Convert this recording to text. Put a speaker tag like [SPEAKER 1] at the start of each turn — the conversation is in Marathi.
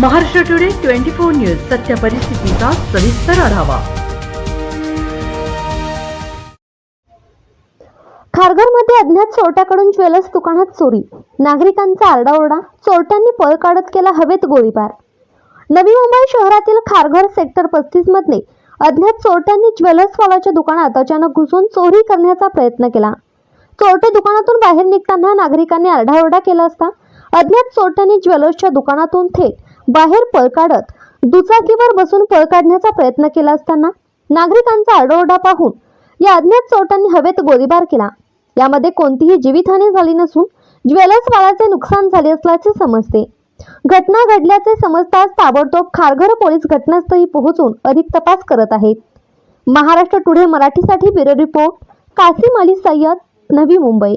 [SPEAKER 1] Maharashtra today twenty four news सत्य परिस्थितीचा सविस्तर आढावा.
[SPEAKER 2] खारघरमध्ये अज्ञात चोरट्याकडून ज्वेलर्स दुकानात चोरी. नागरिकांचा आरडाओरडा चोरट्यांनी पळ काढत केला हवेत गोळीबार. नवी मुंबई शहरातील खारघर सेक्टर पस्तीसमध्ये अज्ञात चोरट्यांनी ज्वेलर्सवालाच्या दुकानात अचानक घुसून चोरी करण्याचा प्रयत्न केला. चोरटे दुकानातून बाहेर निघताना नागरिकांनी आरडाओरडा केला असता अज्ञात चोरट्यांनी ज्वेलर्सच्या दुकानातून थेट बाहेर पळ काढत दुचाकीवर बसून पळ काढण्याचा प्रयत्न केला असताना नागरिकांचा आडोरडा पाहून या अज्ञात चोरट्यांनी हवेत गोळीबार केला. यामध्ये कोणतीही जीवितहानी झाली नसून ज्वेलर्सवालाचे नुकसान झाले असल्याचे समजते. घटना घडल्याचे समजताच ताबडतोब खारघर पोलीस घटनास्थळी पोहोचून अधिक तपास करत आहेत. महाराष्ट्र टुडे मराठीसाठी ब्युरो रिपोर्ट कासिम अली सय्यद नवी मुंबई.